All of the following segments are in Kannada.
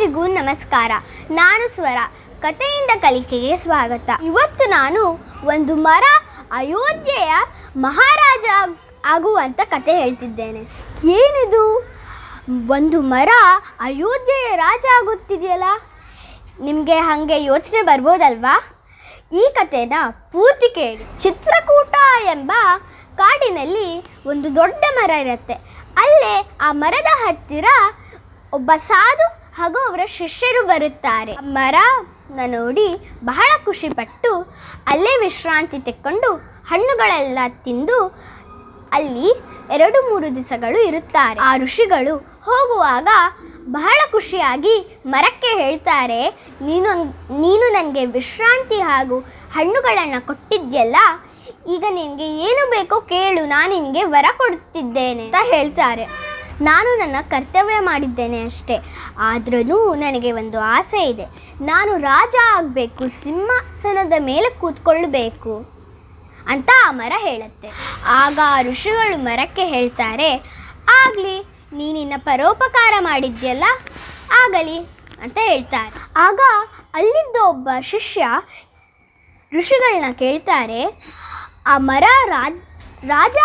ಎಲ್ಲರಿಗೂ ನಮಸ್ಕಾರ. ನಾನು ಸ್ವರ. ಕಥೆಯಿಂದ ಕಲಿಕೆಗೆ ಸ್ವಾಗತ. ಇವತ್ತು ನಾನು ಒಂದು ಮರ, ಅಯೋಧ್ಯೆಯ ಮಹಾರಾಜ ಆಗುವಂತ ಕತೆ ಹೇಳ್ತಿದ್ದೇನೆ. ಏನಿದು? ಒಂದು ಮರ, ಅಯೋಧ್ಯೆಯ ರಾಜ ಆಗುತ್ತಿದೆಯಲ್ಲ? ನಿಮಗೆ ಹಾಗೆ ಯೋಚನೆ ಬರ್ಬೋದಲ್ವಾ? ಈ ಕಥೆನ ಪೂರ್ತಿ ಕೇಳಿ. ಚಿತ್ರಕೂಟ ಎಂಬ ಕಾಡಿನಲ್ಲಿ ಒಂದು ದೊಡ್ಡ ಮರ ಇರುತ್ತೆ. ಅಲ್ಲೇ ಆ ಮರದ ಹತ್ತಿರ ಒಬ್ಬ ಸಾಧು ಹಾಗೂ ಅವರ ಶಿಷ್ಯರು ಬರುತ್ತಾರೆ. ಮರ ಮರನ ನೋಡಿ ಬಹಳ ಖುಷಿಪಟ್ಟು ಅಲ್ಲೇ ವಿಶ್ರಾಂತಿ ತೆಕ್ಕೊಂಡು ಹಣ್ಣುಗಳೆಲ್ಲ ತಿಂದು ಅಲ್ಲಿ ಎರಡು ಮೂರು ದಿವಸಗಳು ಇರುತ್ತಾರೆ. ಆ ಋಷಿಗಳು ಹೋಗುವಾಗ ಬಹಳ ಖುಷಿಯಾಗಿ ಮರಕ್ಕೆ ಹೇಳ್ತಾರೆ, ನೀನು ನೀನು ನನಗೆ ವಿಶ್ರಾಂತಿ ಹಾಗೂ ಹಣ್ಣುಗಳನ್ನು ಕೊಟ್ಟಿದ್ಯಲ್ಲ, ಈಗ ನಿನಗೆ ಏನು ಬೇಕೋ ಕೇಳು, ನಾನು ನಿನಗೆ ವರ ಕೊಡುತ್ತಿದ್ದೇನೆ ಅಂತ ಹೇಳ್ತಾರೆ. ನಾನು ನನ್ನ ಕರ್ತವ್ಯ ಮಾಡಿದ್ದೇನೆ ಅಷ್ಟೇ. ಆದ್ರೂ ನನಗೆ ಒಂದು ಆಸೆ ಇದೆ. ನಾನು ರಾಜ ಆಗಬೇಕು, ಸಿಂಹಾಸನದ ಮೇಲೆ ಕೂತ್ಕೊಳ್ಳಬೇಕು ಅಂತ ಆ ಮರ ಹೇಳುತ್ತೆ. ಆಗ ಆ ಋಷಿಗಳು ಮರಕ್ಕೆ ಹೇಳ್ತಾರೆ, ಆಗಲಿ ನೀನಿನ್ನ ಪರೋಪಕಾರ ಮಾಡಿದ್ಯಲ್ಲ, ಆಗಲಿ ಅಂತ ಹೇಳ್ತಾರೆ. ಆಗ ಅಲ್ಲಿದ್ದ ಒಬ್ಬ ಶಿಷ್ಯ ಋಷಿಗಳನ್ನ ಕೇಳ್ತಾರೆ, ಆ ಮರ ರಾಜ ರಾಜ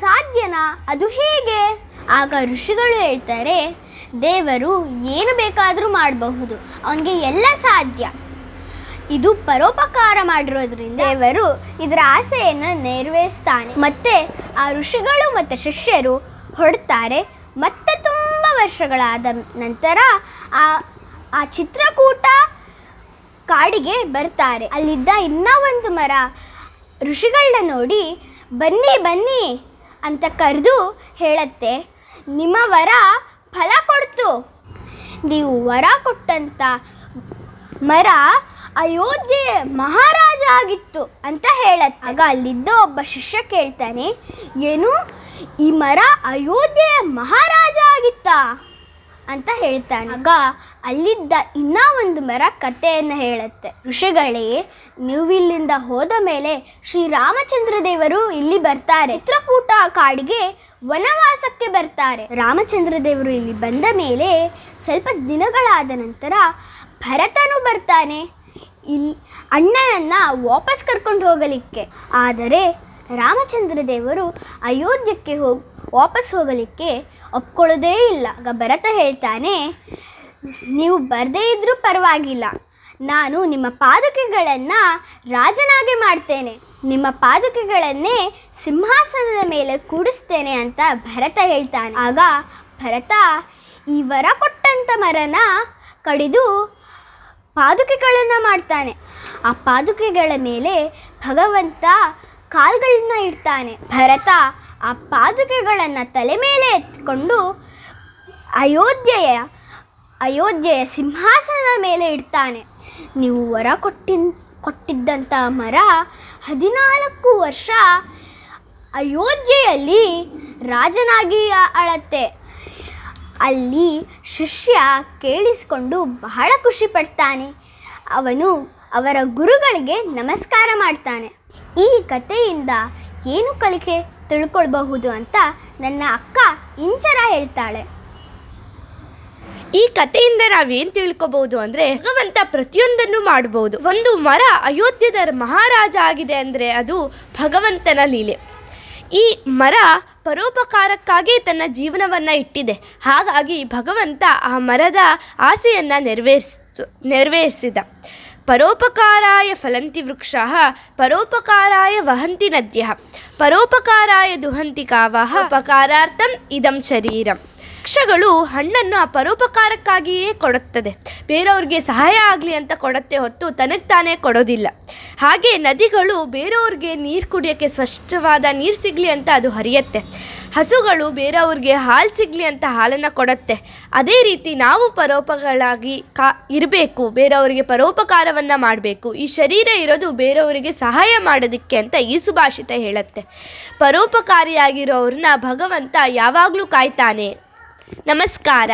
ಸಾಧ್ಯನಾ? ಅದು ಹೇಗೆ? ಆಗ ಋಷಿಗಳು ಹೇಳ್ತಾರೆ, ದೇವರು ಏನು ಬೇಕಾದರೂ ಮಾಡಬಹುದು, ಅವನಿಗೆ ಎಲ್ಲ ಸಾಧ್ಯ. ಇದು ಪರೋಪಕಾರ ಮಾಡಿರೋದ್ರಿಂದ ದೇವರು ಇದರ ಆಸೆಯನ್ನು ನೆರವೇರಿಸ್ತಾನೆ. ಮತ್ತೆ ಆ ಋಷಿಗಳು ಮತ್ತು ಶಿಷ್ಯರು ಹೊಡ್ತಾರೆ ಮತ್ತೆ ತುಂಬ ವರ್ಷಗಳಾದ ನಂತರ ಆ ಆ ಚಿತ್ರಕೂಟ ಕಾಡಿಗೆ ಬರ್ತಾರೆ. ಅಲ್ಲಿದ್ದ ಇನ್ನೂ ಒಂದು ಮರ ಋಷಿಗಳನ್ನ ನೋಡಿ ಬನ್ನಿ ಬನ್ನಿ ಅಂತ ಕರೆದು ಹೇಳತ್ತೆ. ನಿಮ್ಮ ವರ ಫಲ ಕೊಡ್ತು. ನೀವು ವರ ಕೊಟ್ಟಂತ ಮರ ಅಯೋಧ್ಯೆ ಮಹಾರಾಜ ಆಗಿತ್ತು ಅಂತ ಹೇಳತ್ತೆ. ಆಗ ಅಲ್ಲಿದ್ದ ಒಬ್ಬ ಶಿಷ್ಯ ಕೇಳ್ತಾನೆ, ಏನು? ಈ ಮರ ಅಯೋಧ್ಯೆ ಮಹಾರಾಜ ಆಗಿತ್ತಾ? ಅಂತ ಹೇಳ್ತಾನೆ. ಆಗ ಅಲ್ಲಿದ್ದ ಇನ್ನೂ ಒಂದು ಮರ ಕಥೆಯನ್ನು ಹೇಳುತ್ತೆ. ಋಷಿಗಳೇ ನೀವು ಇಲ್ಲಿಂದ ಹೋದ ಮೇಲೆ ಶ್ರೀರಾಮಚಂದ್ರ ದೇವರು ಇಲ್ಲಿ ಬರ್ತಾರೆ. ಚಿತ್ರಕೂಟ ಕಾಡಿಗೆ ವನವಾಸಕ್ಕೆ ಬರ್ತಾರೆ. ರಾಮಚಂದ್ರ ದೇವರು ಇಲ್ಲಿ ಬಂದ ಮೇಲೆ ಸ್ವಲ್ಪ ದಿನಗಳಾದ ನಂತರ ಭರತನು ಬರ್ತಾನೆ. ಇಲ್ಲಿ ಅಣ್ಣನನ್ನ ವಾಪಸ್ ಕರ್ಕೊಂಡು ಹೋಗಲಿಕ್ಕೆ. ಆದರೆ ರಾಮಚಂದ್ರ ದೇವರು ಅಯೋಧ್ಯಕ್ಕೆ ಹೋಗಿ ವಾಪಸ್ ಹೋಗಲಿಕ್ಕೆ ಒಪ್ಕೊಳ್ಳೋದೇ ಇಲ್ಲ. ಆಗ ಭರತ ಹೇಳ್ತಾನೆ, ನೀವು ಬರದೇ ಇದ್ದರೂ ಪರವಾಗಿಲ್ಲ. ನಾನು ನಿಮ್ಮ ಪಾದಕೆಗಳನ್ನು ರಾಜನಾಗೆ ಮಾಡ್ತೇನೆ. ನಿಮ್ಮ ಪಾದಕೆಗಳನ್ನೇ ಸಿಂಹಾಸನದ ಮೇಲೆ ಕೂಡಿಸ್ತೇನೆ ಅಂತ ಭರತ ಹೇಳ್ತಾನೆ. ಆಗ ಭರತ ಈ ವರ ಕೊಟ್ಟಂಥ ಮರನ ಕಡಿದು ಪಾದುಕೆಗಳನ್ನು ಮಾಡ್ತಾನೆ. ಆ ಪಾದುಕೆಗಳ ಮೇಲೆ ಭಗವಂತ ಕಾಲ್ಗಳನ್ನ ಇಡ್ತಾನೆ. ಭರತ ಆ ಪಾದುಕೆಗಳನ್ನು ತಲೆ ಮೇಲೆ ಎತ್ಕೊಂಡು ಅಯೋಧ್ಯೆಯ ಅಯೋಧ್ಯೆಯ ಸಿಂಹಾಸನದ ಮೇಲೆ ಇಡ್ತಾನೆ. ನೀವು ವರ ಕೊಟ್ಟಿನ್ ಕೊಟ್ಟಿದ್ದಂಥ ಮರ ಹದಿನಾಲ್ಕು ವರ್ಷ ಅಯೋಧ್ಯೆಯಲ್ಲಿ ರಾಜನಾಗಿ ಅಳತ್ತೆ. ಅಲ್ಲಿ ಶಿಷ್ಯ ಕೇಳಿಸಿಕೊಂಡು ಬಹಳ ಖುಷಿ ಪಡ್ತಾನೆ. ಅವನು ಅವರ ಗುರುಗಳಿಗೆ ನಮಸ್ಕಾರ ಮಾಡ್ತಾನೆ. ಈ ಕಥೆಯಿಂದ ಏನು ಕಲಿಕೆ? ತಿಳ್ಕೊಳ್ಬಹುದು ಅಂತ ನನ್ನ ಅಕ್ಕ ಇಂಚರ ಹೇಳ್ತಾಳೆ. ಈ ಕಥೆಯಿಂದ ನಾವೇನು ತಿಳ್ಕೊಬಹುದು ಅಂದ್ರೆ, ಭಗವಂತ ಪ್ರತಿಯೊಂದನ್ನು ಮಾಡಬಹುದು ಒಂದು ಮರ ಅಯೋಧ್ಯದ ಮಹಾರಾಜ ಆಗಿದೆ ಅಂದರೆ ಅದು ಭಗವಂತನ ಲೀಲೆ. ಈ ಮರ ಪರೋಪಕಾರಕ್ಕಾಗಿ ತನ್ನ ಜೀವನವನ್ನು ಇಟ್ಟಿದೆ. ಹಾಗಾಗಿ ಭಗವಂತ ಆ ಮರದ ಆಸೆಯನ್ನು ನೆರವೇರಿಸ್ತು ನೆರವೇರಿಸಿದ. ಪರೋಪಕಾರಾಯ ಫಲಂತಿ ವೃಕ್ಷ, ಪರೋಪಕಾರಾಯ ವಹಂತಿ ನದ್ಯ, ಪರೋಪಕಾರಾಯ ದುಹಂತಿ ಕಾವಃ, ಉಪಕಾರಾರ್ಥಂ ಇದಂ ಶರೀರಂ. ವೃಕ್ಷಗಳು ಹಣ್ಣನ್ನು ಆ ಪರೋಪಕಾರಕ್ಕಾಗಿಯೇ ಕೊಡುತ್ತದೆ. ಬೇರೆಯವ್ರಿಗೆ ಸಹಾಯ ಆಗಲಿ ಅಂತ ಕೊಡತ್ತೆ ಹೊತ್ತು ತನಗೆ ತಾನೇ ಕೊಡೋದಿಲ್ಲ. ಹಾಗೆ ನದಿಗಳು ಬೇರೆಯವ್ರಿಗೆ ನೀರು ಕುಡಿಯೋಕ್ಕೆ ಸ್ಪಷ್ಟವಾದ ನೀರು ಸಿಗಲಿ ಅಂತ ಅದು ಹರಿಯತ್ತೆ. ಹಸುಗಳು ಬೇರೆಯವ್ರಿಗೆ ಹಾಲು ಸಿಗಲಿ ಅಂತ ಹಾಲನ್ನು ಕೊಡುತ್ತೆ. ಅದೇ ರೀತಿ ನಾವು ಪರೋಪಗಳಾಗಿ ಕಾ, ಇರಬೇಕು, ಬೇರೆಯವರಿಗೆ ಪರೋಪಕಾರವನ್ನು ಮಾಡಬೇಕು. ಈ ಶರೀರ ಇರೋದು ಬೇರೆಯವರಿಗೆ ಸಹಾಯ ಮಾಡೋದಕ್ಕೆ ಅಂತ ಈ ಸುಭಾಷಿತ ಹೇಳುತ್ತೆ. ಪರೋಪಕಾರಿಯಾಗಿರೋರನ್ನ ಭಗವಂತ ಯಾವಾಗಲೂ ಕಾಯ್ತಾನೆ. ನಮಸ್ಕಾರ.